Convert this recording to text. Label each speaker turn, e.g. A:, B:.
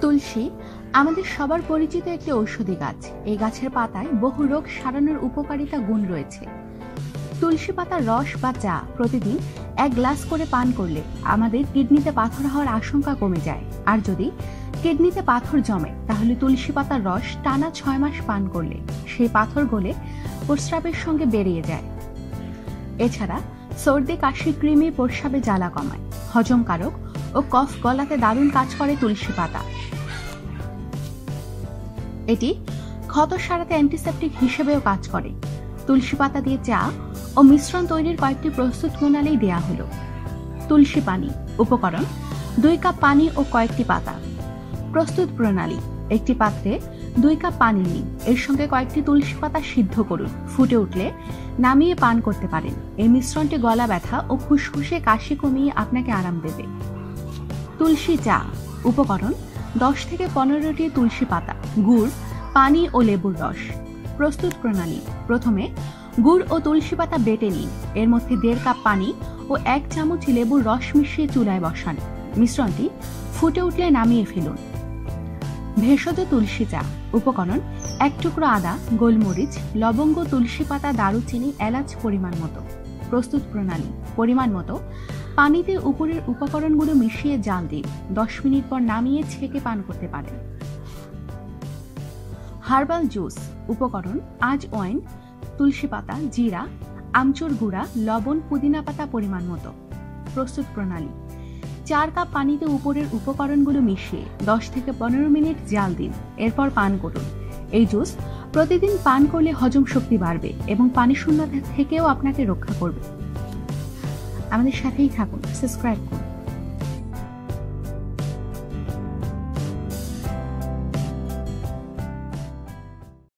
A: তুলসী, আমাদের সবার পরিচিত একটি ঔষধি গাছ। এই গাছের পাতায় বহু রোগ সারানোর উপকারিতা গুণ রয়েছে। তুলসী পাতার রস বা চা প্রতিদিন এক গ্লাস করে পান করলে আমাদের কিডনিতে পাথর হওয়ার আশঙ্কা কমে যায়। আর যদি কিডনিতে পাথর জমে, তাহলে তুলসী পাতার রস টানা ছয় মাস পান করলে সেই পাথর গলে প্রস্রাবের সঙ্গে বেরিয়ে যায়। এছাড়া সর্দি, কাশি, কৃমি, প্রস্রাবে জ্বালা কমায় হজমকারক ও কফ গলাতে দারুণ কাজ করে তুলসী পাতা। এটি ক্ষত সারাতে অ্যান্টিসেপটিক হিসেবেও কাজ করে। তুলসী পাতা দিয়ে চা ও মিশ্রণ তৈরির কয়েকটি প্রস্তুত প্রণালী দেয়া হলো। তুলসী পানি, উপকরণ, দুই কাপ পানি ও কয়েকটি পাতা। প্রস্তুত প্রণালী একটি পাত্রে দুই কাপ পানি নিন। এর সঙ্গে কয়েকটি তুলসী পাতা সিদ্ধ করুন। ফুটে উঠলে নামিয়ে পান করতে পারেন। এই মিশ্রণটি গলা ব্যথা ও ফুসফুসে কাশি কমিয়ে আপনাকে আরাম দেবে। তুলসী চা উপকরণ, দশ থেকে পনেরোটি তুলসী পাতা, গুড়, পানি ও লেবুর রস। প্রস্তুত প্রণালী। প্রথমে গুড় ও তুলসী পাতা বেটে নিন। এর মধ্যে দেড় কাপ পানি ও এক চামচ লেবুর রস মিশিয়ে চুলায় বসান। মিশ্রণটি ফুটে উঠলে নামিয়ে ফেলুন। ভেষজ তুলসী চা, উপকরণ, এক টুকরো আদা, গোলমরিচ, লবঙ্গ, তুলসী পাতা, দারুচিনি, এলাচ পরিমাণ মতো। প্রস্তুত প্রণালী, পরিমাণ মতো। পানিতে উপরের উপকরণগুলো মিশিয়ে জাল দিন। দশ মিনিট পর নামিয়ে ছেঁকে পান করতে পারেন। হার্বাল জুস, উপকরণ আজ ওয়াইন, তুলসী পাতা, জিরা, আমচুর গুঁড়া, লবণ, পুদিনা পাতা পরিমাণ মতো। প্রস্তুত প্রণালী চার কাপ পানিতে উপরের উপকরণগুলো মিশিয়ে দশ থেকে পনেরো মিনিট জাল দিন, এরপর পান করুন। এই জুস প্রতিদিন পান করলে হজম শক্তি বাড়বে এবং পানি শূন্য থেকেও আপনাকে রক্ষা করবে। আমাদের সাথেই থাকুন, সাবস্ক্রাইব করুন।